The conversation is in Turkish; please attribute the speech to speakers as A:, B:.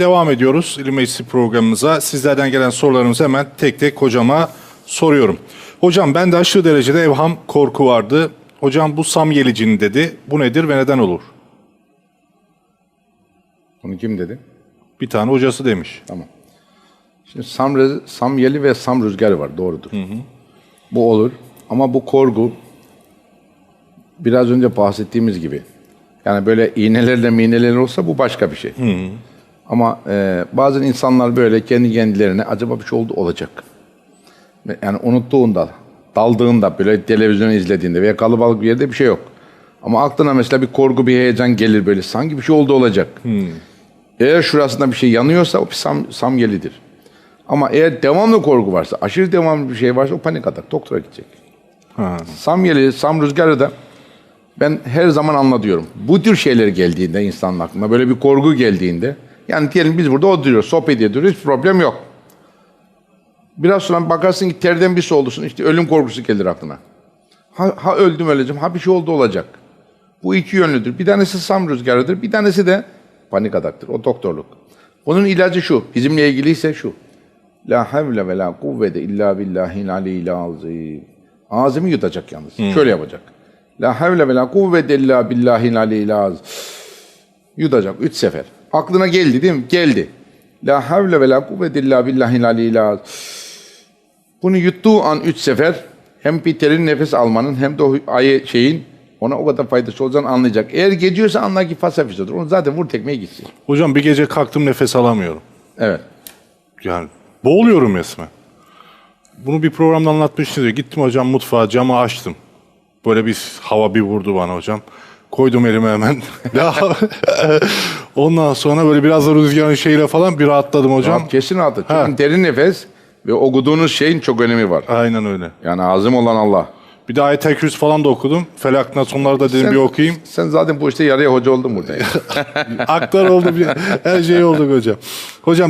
A: Devam ediyoruz İlim Meclisi programımıza. Sizlerden gelen sorularımızı hemen tek tek hocama soruyorum. Hocam ben de aşırı derecede evham korku vardı. Hocam bu samyelicinin dedi. Bu nedir ve neden olur?
B: Bunu kim dedi?
A: Bir tane hocası demiş.
B: Tamam. Şimdi sam, rez- sam yeli ve sam rüzgarı var. Doğrudur. Bu olur. Ama bu korgu biraz önce bahsettiğimiz gibi. Yani böyle iğnelerle miğnelerle olsa bu başka bir şey. Ama e, bazen insanlar böyle kendi kendilerine acaba bir şey oldu olacak. Yani unuttuğunda, daldığında, böyle televizyon izlediğinde veya kalabalık bir yerde bir şey yok. Ama aklına mesela bir korku, bir heyecan gelir böyle. Sanki bir şey oldu olacak. Eğer şurasında bir şey yanıyorsa o bir sam, samyelidir. Ama eğer devamlı korku varsa, aşırı devamlı bir şey varsa o panik atak. Doktora gidecek.
A: Ha.
B: Samyeli, sam rüzgarı da ben her zaman anlatıyorum. Bu tür şeyler geldiğinde insanın aklına, böyle bir korku geldiğinde, yani diyelim biz burada oturuyoruz, sohbet ediyoruz, hiç problem yok. Biraz sonra bakarsın ki terden bir su olursun, işte ölüm korkusu gelir aklına. Ha, ha öldüm öleceğim, ha bir şey oldu olacak. Bu iki yönlüdür. Bir tanesi sam rüzgarıdır, bir tanesi de panik ataktır. O doktorluk. Onun ilacı şu, bizimle ilgiliyse şu. La havle ve la kuvvete illa billahil aliyyil azim. Ağzımı yutacak yalnız. Şöyle yapacak. La havle ve la kuvvete illa billahil aliyyil azim. Yutacak üç sefer. Aklına geldi değil mi? Geldi. La havle ve la kuvvete illa billahil aliyyil. Bunu yuttuğu an üç sefer hem bir terin nefes almanın hem de o ayı şeyin ona o kadar faydası olacağını anlayacak. Eğer geçiyorsa anla ki fasafisodur. Onu zaten vur tekmeye gitsin.
A: Hocam bir gece kalktım nefes alamıyorum.
B: Evet.
A: Yani boğuluyorum resmen. Bunu bir programda anlatmıştınız. Gittim hocam mutfağa camı açtım. Böyle bir hava bir vurdu bana hocam. Koydum elime hemen. Ondan sonra böyle biraz da rüzgarın şeyiyle falan bir rahatladım hocam.
B: Rahat, kesin rahatır. Çünkü
A: Ha.
B: derin nefes ve okuduğunuz şeyin çok önemi var.
A: Aynen öyle.
B: Yani azim olan Allah.
A: Bir de ayet-el kürsü falan da okudum. Felak Nasonları da dedim bir okuyayım.
B: Sen zaten bu işte yarıya hoca oldun burada.
A: Aktar oldu. Bir, her şey oldu hocam. Hocam